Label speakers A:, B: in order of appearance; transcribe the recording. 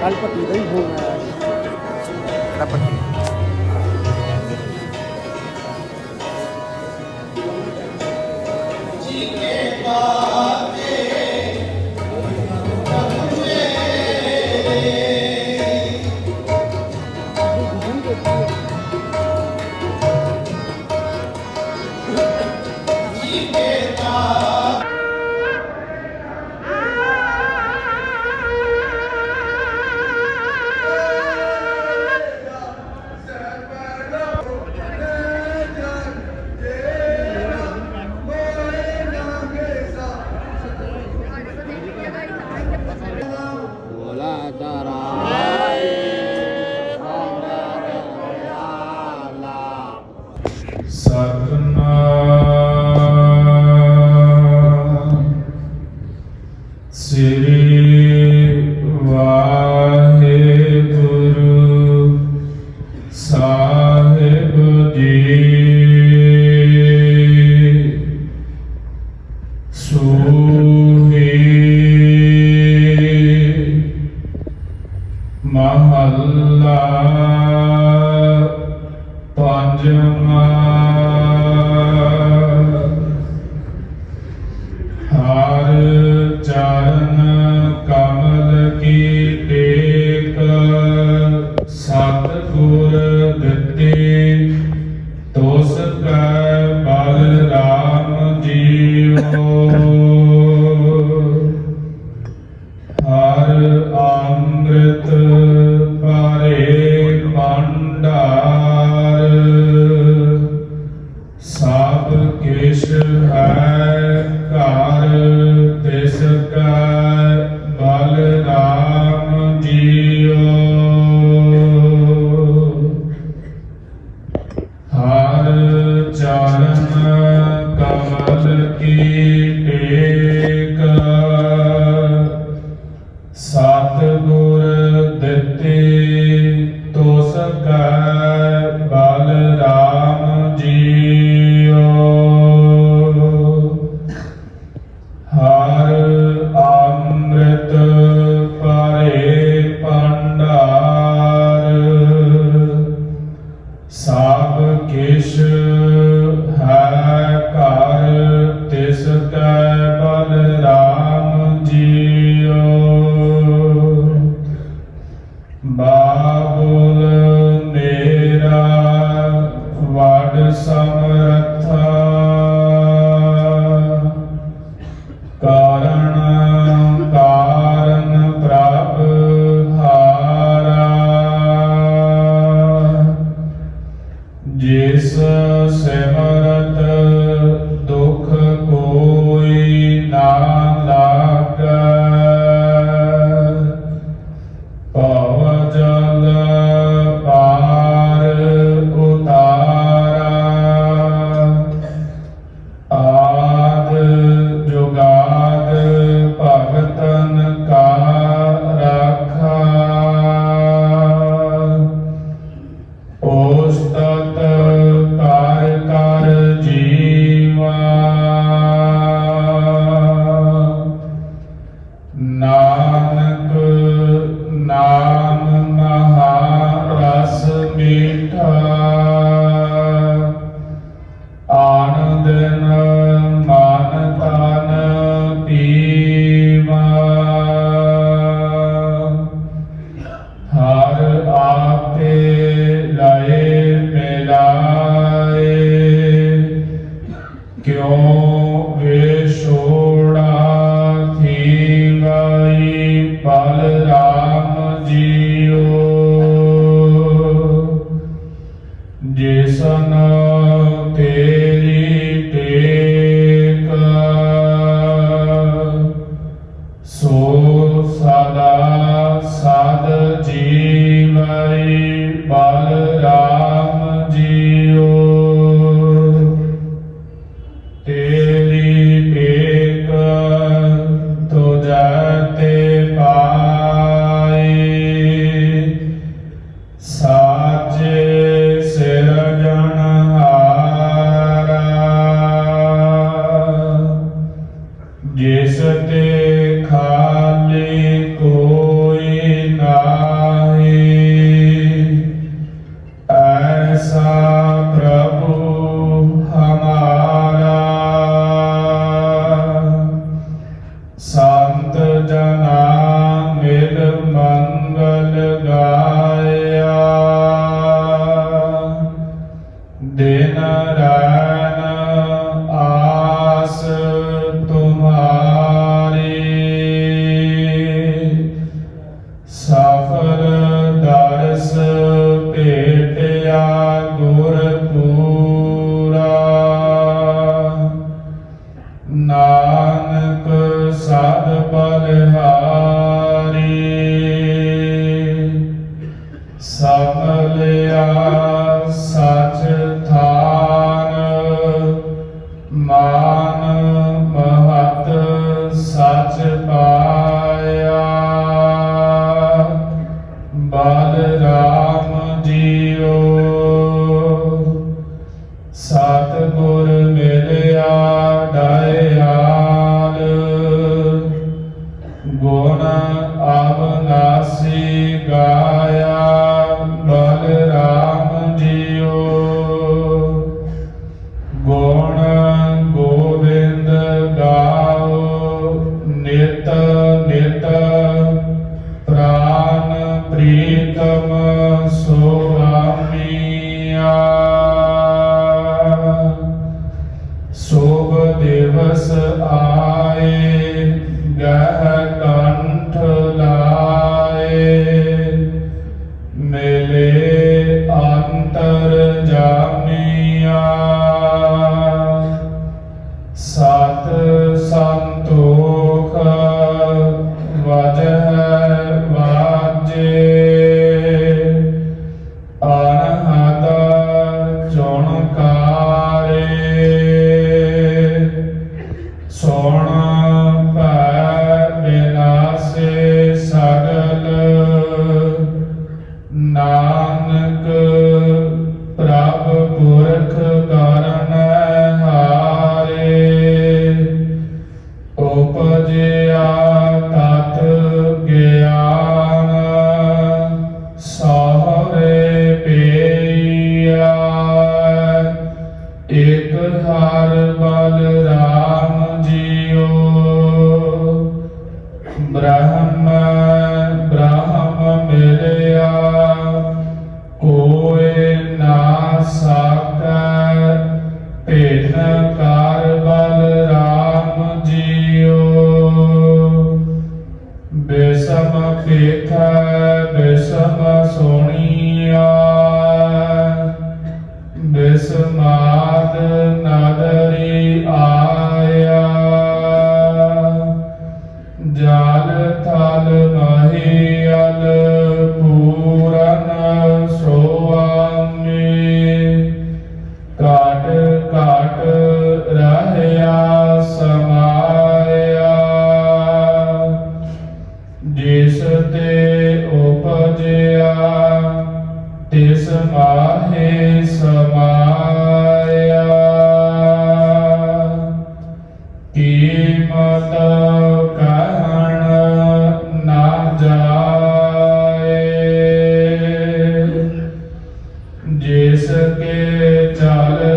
A: ਕੱਲ ਪੱਟੀ ਦਾ ਹੀ ਫੋਨ ਆਇਆ
B: ਕਿਹੜਾ ਪੱਟੀ। Siri Panginoon. Bye. ਸਾਕਾ ਤੇ ਉਪਜਿਆ ਤਿਸ ਮਾਹੇ ਸਮਾਇਆ। ਕੀਮਤ ਕਹਿਣ ਨਾ ਜਾਏ ਜਿਸ ਕੇ
C: ਚਲ